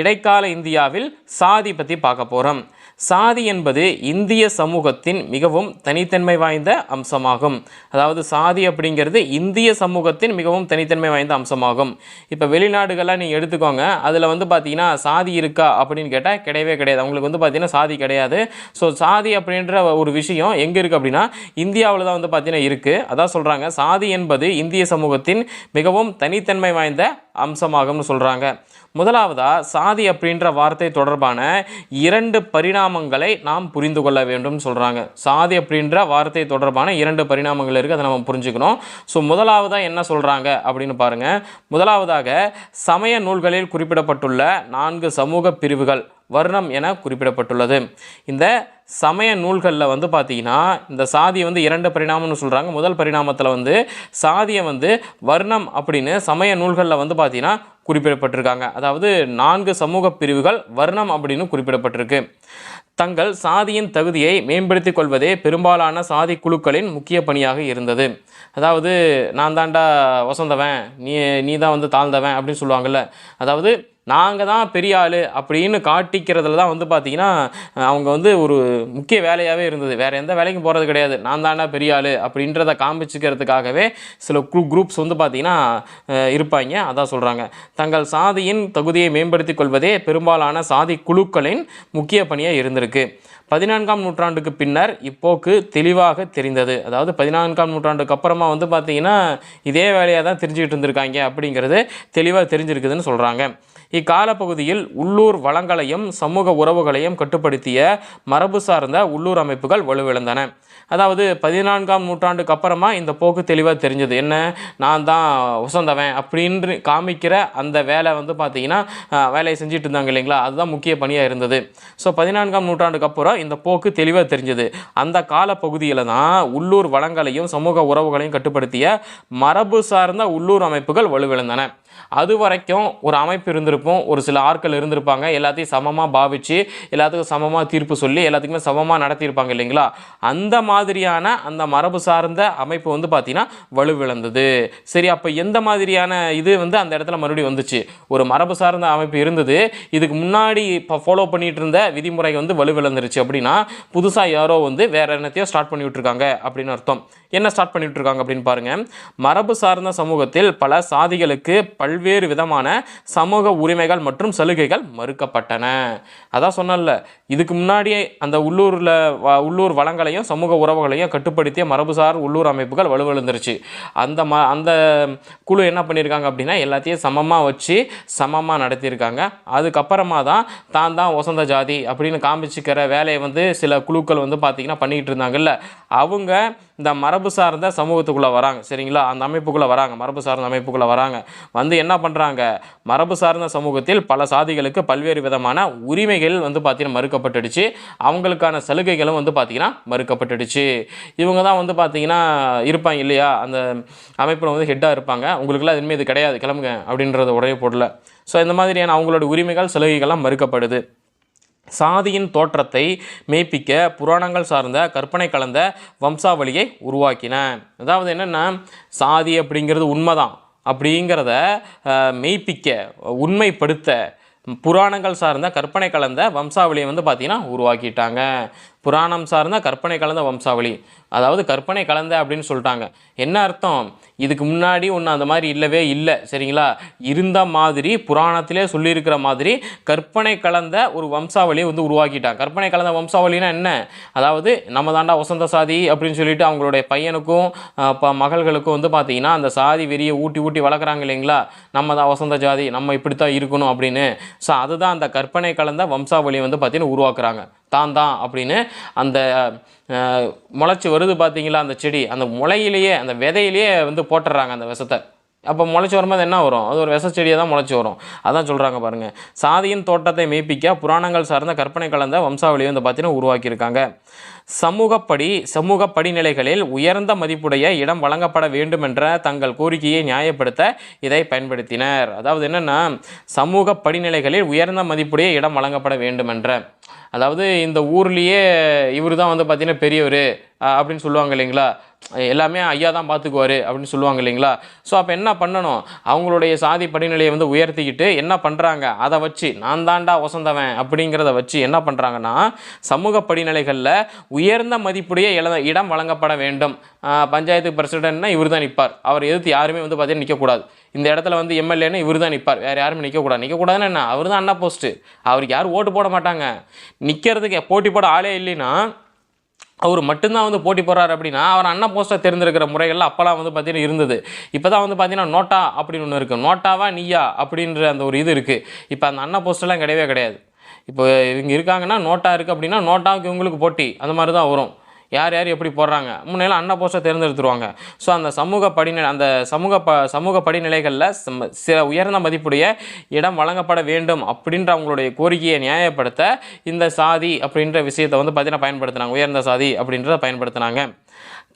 இடைக்கால இந்தியாவில் சாதி பற்றி பார்க்க போகிறோம் சாதி என்பது இந்திய சமூகத்தின் மிகவும் தனித்தன்மை வாய்ந்த அம்சமாகும். அதாவது சாதி அப்படிங்கிறது இந்திய சமூகத்தின் மிகவும் தனித்தன்மை வாய்ந்த அம்சமாகும். இப்போ வெளிநாடுகள்லாம் நீங்கள் எடுத்துக்கோங்க அதில் வந்து பார்த்தீங்கன்னா சாதி இருக்கா அப்படின்னு கேட்டால் கிடையவே கிடையாது. அவங்களுக்கு வந்து பார்த்தீங்கன்னா சாதி கிடையாது. ஸோ சாதி அப்படின்ற ஒரு விஷயம் எங்கே இருக்குது அப்படின்னா இந்தியாவில் தான் வந்து பார்த்தீங்கன்னா இருக்குது அதான் சொல்கிறாங்க சாதி என்பது இந்திய சமூகத்தின் மிகவும் தனித்தன்மை வாய்ந்த அம்சமாகும்னு சொல்கிறாங்க முதலாவதாக சாதி அப்படின்ற வார்த்தை தொடர்பான இரண்டு பரிணாமங்களை நாம் புரிந்து கொள்ள வேண்டும் சொல்கிறாங்க சாதி அப்படின்ற வார்த்தை தொடர்பான இரண்டு பரிணாமங்கள் இருக்குது அதை நம்ம புரிஞ்சுக்கணும். ஸோ முதலாவதாக என்ன சொல்கிறாங்க அப்படின்னு பாருங்கள் முதலாவதாக சமய நூல்களில் குறிப்பிடப்பட்டுள்ள நான்கு சமூக பிரிவுகள் வர்ணம் என குறிப்பிடப்பட்டுள்ளது. இந்த சமய நூல்களில் வந்து பார்த்தீங்கன்னா இந்த சாதியை வந்து இரண்டு பரிணாமம்னு சொல்கிறாங்க முதல் பரிணாமத்தில் வந்து சாதியை வந்து வர்ணம் அப்படின்னு சமய நூல்களில் வந்து பார்த்தீங்கன்னா குறிப்பிடப்பட்டிருக்காங்க. அதாவது நான்கு சமூக பிரிவுகள் வர்ணம் அப்படின்னு குறிப்பிடப்பட்டிருக்கு. தங்கள் சாதியின் தகுதியை மேம்படுத்திக் கொள்வதே பெரும்பாலான சாதி குழுக்களின் முக்கிய பணியாக இருந்தது. அதாவது நான் தாண்டா வசந்தவன் நீ நீ தான் வந்து தாழ்ந்தவன் அப்படின்னு சொல்லுவாங்கள்ல அதாவது நாங்கள் தான் பெரிய ஆள் அப்படின்னு காட்டிக்கிறதுல தான் வந்து பார்த்திங்கன்னா அவங்க வந்து ஒரு முக்கிய வேலையாகவே இருந்தது. வேறு எந்த வேலைக்கும் போகிறது கிடையாது. நான் தானே பெரிய ஆள் அப்படின்றத காமிச்சிக்கிறதுக்காகவே சில குரூ குரூப்ஸ் வந்து பார்த்திங்கன்னா இருப்பாங்க. அதான் சொல்கிறாங்க தங்கள் சாதியின் தகுதியை மேம்படுத்திக் கொள்வதே பெரும்பாலான சாதி குழுக்களின் முக்கிய பணியாக இருந்திருக்கு. பதினான்காம் நூற்றாண்டுக்கு பின்னர் இப்போக்கு தெளிவாக தெரிந்தது. அதாவது பதினான்காம் நூற்றாண்டுக்கு அப்புறமா வந்து பார்த்திங்கன்னா இதே வேலையாக தான் தெரிஞ்சுக்கிட்டு இருந்திருக்காங்க அப்படிங்கிறது தெளிவாக தெரிஞ்சிருக்குதுன்னு சொல்கிறாங்க இக்காலப்பகுதியில் உள்ளூர் வளங்களையும் சமூக உறவுகளையும் கட்டுப்படுத்திய மரபு சார்ந்த உள்ளூர் அமைப்புகள் வலுவிழந்தன. அதாவது பதினான்காம் நூற்றாண்டுக்கு அப்புறமா இந்த போக்கு தெளிவாக தெரிஞ்சது. என்ன? நான் தான் உசந்தவன் அப்படின்னு காமிக்கிற அந்த வேலை வந்து பார்த்தீங்கன்னா வேலையை செஞ்சுட்டு இருந்தாங்க இல்லைங்களா? அதுதான் முக்கிய பணியாக இருந்தது. ஸோ பதினான்காம் நூற்றாண்டுக்கு அப்புறம் இந்த போக்கு தெளிவாக தெரிஞ்சது. அந்த காலப்பகுதியில் தான் உள்ளூர் வளங்களையும் சமூக உறவுகளையும் கட்டுப்படுத்திய மரபு சார்ந்த உள்ளூர் அமைப்புகள் வலுவிழந்தன. அது வரைக்கும் ஒரு அமைப்பு இருந்திருப்போம் ஒரு சில ஆட்கள் இருந்திருப்பாங்க எல்லாத்தையும் சமமாக பாவிச்சு எல்லாத்துக்கும் சமமாக தீர்ப்பு சொல்லி எல்லாத்துக்குமே சமமாக நடத்தியிருப்பாங்க இல்லைங்களா? அந்த மாதிரியான அந்த மரபு சார்ந்த அமைப்பு வந்து பார்த்தீங்கன்னா வலுவிழந்தது. சரி அப்போ எந்த மாதிரியான இது வந்து அந்த இடத்துல மறுபடியும் வந்துச்சு? ஒரு மரபு சார்ந்த அமைப்பு இருந்தது. இதுக்கு முன்னாடி இப்போ ஃபாலோ பண்ணிகிட்டு இருந்த விதிமுறை வந்து வலுவிழந்துருச்சு அப்படின்னா புதுசாக யாரோ வந்து வேறு என்னத்தையோ ஸ்டார்ட் பண்ணி விட்ருக்காங்க அப்படின்னு அர்த்தம். என்ன ஸ்டார்ட் பண்ணிட்டு இருக்காங்க அப்படின்னு பாருங்க. மரபு சார்ந்த சமூகத்தில் பல சாதிகளுக்கு பல்வேறு விதமான சமூக உரிமைகள் மற்றும் சலுகைகள் மறுக்கப்பட்டன. அதான் சொன்னல இதுக்கு முன்னாடியே அந்த உள்ளூரில் உள்ளூர் வளங்களையும் சமூக உறவுகளையும் கட்டுப்படுத்திய மரபுசார் உள்ளூர் அமைப்புகள் வலுவழுந்துருச்சு. அந்த ம அந்த குழு என்ன பண்ணியிருக்காங்க அப்படின்னா எல்லாத்தையும் சமமாக வச்சு சமமாக நடத்தியிருக்காங்க அதுக்கப்புறமா தான் தான் தான் வசந்த ஜாதி அப்படின்னு காமிச்சிக்கிற வேலையை வந்து சில குழுக்கள் வந்து பார்த்திங்கன்னா பண்ணிக்கிட்டு இருந்தாங்கல்ல. அவங்க இந்த மரபு சார்ந்த சமூகத்துக்குள்ளே வராங்க. சரிங்களா? அந்த அமைப்புக்குள்ளே வராங்க. மரபு சார்ந்த அமைப்புக்குள்ளே வராங்க. வந்து என்ன பண்ணுறாங்க மரபு சார்ந்த சமூகத்தில் பல சாதிகளுக்கு பல்வேறு விதமான உரிமைகள் வந்து பார்த்தீங்கன்னா மறுக்கப்பட்டுடுச்சு. அவங்களுக்கான சலுகைகளும் வந்து பார்த்தீங்கன்னா மறுக்கப்பட்டுடுச்சு. இவங்க தான் வந்து பார்த்திங்கன்னா இருப்பாங்க இல்லையா? அந்த அமைப்பில் வந்து ஹெட்டாக இருப்பாங்க. உங்களுக்குலாம் எதுவுமே இது கிடையாது. கிளம்புங்க அப்படின்றத உடைய பொருளை ஸோ இந்த மாதிரியான அவங்களோட உரிமைகள் சலுகைகள்லாம் மறுக்கப்படுது. சாதியின் தோற்றத்தை மெய்ப்பிக்க புராணங்கள் சார்ந்த கற்பனை கலந்த வம்சாவளியை உருவாக்கின. அதாவது என்னென்னா சாதி அப்படிங்கிறது உண்மைதான் அப்படிங்கிறத மெய்ப்பிக்க உண்மைப்படுத்த புராணங்கள் சார்ந்த கற்பனை கலந்த வம்சாவளியை வந்து பார்த்திங்கன்னா உருவாக்கிட்டாங்க. புராணம் சார்ந்த கற்பனை கலந்த வம்சாவளி. அதாவது கற்பனை கலந்த அப்படின்னு சொல்லிட்டாங்க. என்ன அர்த்தம்? இதுக்கு முன்னாடி ஒன்று அந்த மாதிரி இல்லவே இல்லை சரிங்களா? இருந்த மாதிரி புராணத்திலே சொல்லியிருக்கிற மாதிரி கற்பனை கலந்த ஒரு வம்சாவளியை வந்து உருவாக்கிட்டாங்க. கற்பனை கலந்த வம்சாவளினா என்ன? அதாவது நம்ம தாண்டா வசந்த சாதி அப்படின்னு சொல்லிட்டு அவங்களுடைய பையனுக்கும் இப்போ ப மகள்களுக்கும் வந்து பார்த்திங்கன்னா அந்த சாதி வெறியை ஊட்டி ஊட்டி வளர்க்குறாங்க இல்லைங்களா? நம்ம தான் வசந்த ஜாதி நம்ம இப்படி தான் இருக்கணும் அப்படின்னு. ஸோ அதுதான் அந்த கற்பனை கலந்த வம்சாவளியை வந்து பார்த்திங்கன்னா உருவாக்குறாங்க. தான் தான் அப்படின்னு அந்த முளைச்சி வருது பார்த்தீங்களா அந்த செடி. அந்த முளையிலேயே அந்த விதையிலேயே வந்து போட்டுடுறாங்க அந்த விஷத்தை. அப்போ முளைச்சி வரும்போது என்ன வரும்? அது ஒரு விஷ செடியாக தான் முளைச்சி வரும். அதான் சொல்கிறாங்க பாருங்கள் சாதியின் தோட்டத்தை மெய்ப்பிக்க புராணங்கள் சார்ந்த கற்பனை கலந்த வம்சாவளியை வந்து பார்த்தீங்கன்னா உருவாக்கியிருக்காங்க. சமூகப்படி சமூக படிநிலைகளில் உயர்ந்த மதிப்புடைய இடம் வழங்கப்பட வேண்டும் என்ற தங்கள் கோரிக்கையை நியாயப்படுத்த இதை பயன்படுத்தினர். அதாவது என்னென்னா சமூக படிநிலைகளில் உயர்ந்த மதிப்புடைய இடம் வழங்கப்பட வேண்டும் என்ற அதாவது இந்த ஊர்லேயே இவர் தான் வந்து பார்த்தீங்கன்னா பெரியவர் அப்படின்னு சொல்லுவாங்க இல்லைங்களா? எல்லாமே ஐயா தான் பார்த்துக்குவாரு அப்படின்னு சொல்லுவாங்க இல்லைங்களா? ஸோ அப்போ என்ன பண்ணணும்? அவங்களுடைய சாதி படிநிலையை வந்து உயர்த்திக்கிட்டு என்ன பண்ணுறாங்க அதை வச்சு நான் தாண்டா ஒசந்தவன் அப்படிங்கிறத வச்சு என்ன பண்ணுறாங்கன்னா சமூக படிநிலைகளில் உயர்ந்த மதிப்புடைய இல இடம் வழங்கப்பட வேண்டும். பஞ்சாயத்து பிரசிடென்ட்னா இவர் தான் நிற்பார் அவர் எதிர்த்து யாருமே வந்து பார்த்தீங்கன்னா நிற்கக்கூடாது இந்த இடத்துல வந்து எம்எல்ஏன்னு இவர் தான் நிற்பார் வேறு யாருமே நிற்கக்கூடாது நிற்கக்கூடாதுன்னு என்ன? அவர் தான் அண்ணா போஸ்ட்டு அவருக்கு யாரும் ஓட்டு போட மாட்டாங்க. நிற்கிறதுக்கு போட்டி போட ஆளே இல்லைன்னா அவர் மட்டும்தான் வந்து போட்டி போடுறாரு அப்படின்னா அவர் அண்ணா போஸ்ட்டை தெரிந்திருக்கிற முறைகள்லாம் அப்போலாம் வந்து பார்த்தீங்கன்னா இருந்தது. இப்போ தான் வந்து பார்த்தீங்கன்னா நோட்டா அப்படின்னு ஒன்று இருக்குது நோட்டாவா நீயா அப்படின்ற அந்த ஒரு இது இருக்குது இப்போ அந்த அண்ணா போஸ்டெல்லாம் கிடையவே கிடையாது. இப்போ இவங்க இருக்காங்கன்னா நோட்டா இருக்குது அப்படின்னா நோட்டாவுக்கு இவங்களுக்கு போட்டி. அந்த மாதிரி தான் வரும். யார் யார் எப்படி போடுறாங்க? முன்னெல்லாம் அன்ன போஸ்ட்டை தேர்ந்தெடுத்துருவாங்க. ஸோ அந்த சமூக படிநிலை அந்த சமூக ப சமூக படிநிலைகளில் சில உயர்ந்த மதிப்புடைய இடம் வழங்கப்பட வேண்டும் அப்படின்ற அவங்களுடைய கோரிக்கையை நியாயப்படுத்த இந்த சாதி அப்படின்ற விஷயத்தை வந்து பார்த்தீங்கன்னா பயன்படுத்தினாங்க. உயர்ந்த சாதி அப்படின்றத பயன்படுத்தினாங்க.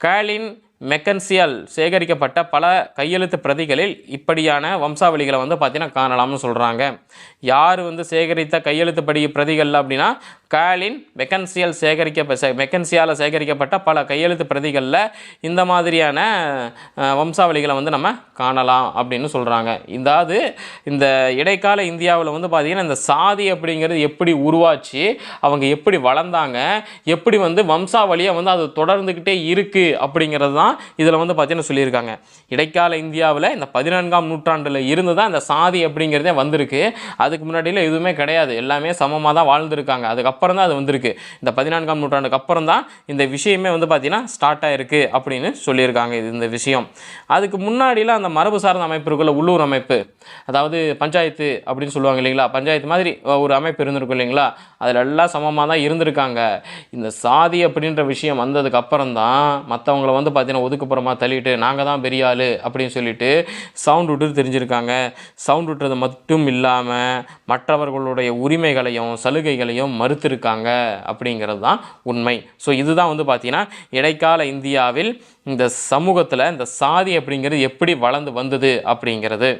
காலின் மெக்கன்சியால் சேகரிக்கப்பட்ட பல கையெழுத்து பிரதிகளில் இப்படியான வம்சாவளிகளை வந்து பார்த்தீங்கன்னா காணலாம்னு சொல்கிறாங்க யார் வந்து சேகரித்த கையெழுத்து படி பிரதிகள் அப்படின்னா காலின் மெக்கன்சியல் சேகரிக்க மெக்கன்சியால் சேகரிக்கப்பட்ட பல கையெழுத்து பிரதிகளில் இந்த மாதிரியான வம்சாவளிகளை வந்து நம்ம காணலாம் அப்படின்னு சொல்கிறாங்க இதாவது இந்த இடைக்கால இந்தியாவில் வந்து பார்த்திங்கன்னா இந்த சாதி அப்படிங்கிறது எப்படி உருவாச்சு அவங்க எப்படி வளர்ந்தாங்க எப்படி வந்து வம்சாவளியை வந்து அது தொடர்ந்துக்கிட்டே இருக்குது அப்படிங்கிறது தான் இதில் வந்து பார்த்தீங்கன்னா சொல்லியிருக்காங்க. இடைக்கால இந்தியாவில் இந்த பதினான்காம் நூற்றாண்டில் இருந்து தான் இந்த சாதி அப்படிங்கிறதே வந்திருக்கு. அதுக்கு முன்னாடியில் எதுவுமே கிடையாது. எல்லாமே சமமாக தான் வாழ்ந்துருக்காங்க. அதுக்கப்புறம் அப்புறம் தான் அது வந்திருக்கு. இந்த பதினான்காம் நூற்றாண்டுக்கு அப்புறம் தான் இந்த விஷயமே வந்து பார்த்தீங்கன்னா ஸ்டார்ட் ஆகிருக்கு அப்படின்னு சொல்லியிருக்காங்க இது இந்த விஷயம். அதுக்கு முன்னாடிலாம் அந்த மரபு சார்ந்த அமைப்பு இருக்குல்ல உள்ளூர் அமைப்பு. அதாவது பஞ்சாயத்து அப்படின்னு சொல்லுவாங்க இல்லைங்களா? பஞ்சாயத்து மாதிரி ஒரு அமைப்பு இருந்திருக்கும் இல்லைங்களா? அதில் எல்லாம் சமமாக தான் இருந்திருக்காங்க. இந்த சாதி அப்படின்ற விஷயம் வந்ததுக்கு அப்புறம் தான் மற்றவங்கள வந்து பார்த்தீங்கன்னா ஒதுக்குப்புறமா தள்ளிட்டு நாங்கள் தான் பெரிய ஆள் அப்படின்னு சொல்லிட்டு சவுண்ட் விட்டு தெரிஞ்சிருக்காங்க. சவுண்ட் விட்டுறது மட்டும் இல்லாமல் மற்றவர்களுடைய உரிமைகளையும் சலுகைகளையும் கொடுத்துருக்காங்க அப்படிங்கிறது தான் உண்மை. ஸோ இதுதான் வந்து பார்த்தீங்கன்னா இடைக்கால இந்தியாவில் இந்த சமூகத்தில் இந்த சாதி அப்படிங்கிறது எப்படி வளர்ந்து வந்தது அப்படிங்கிறது.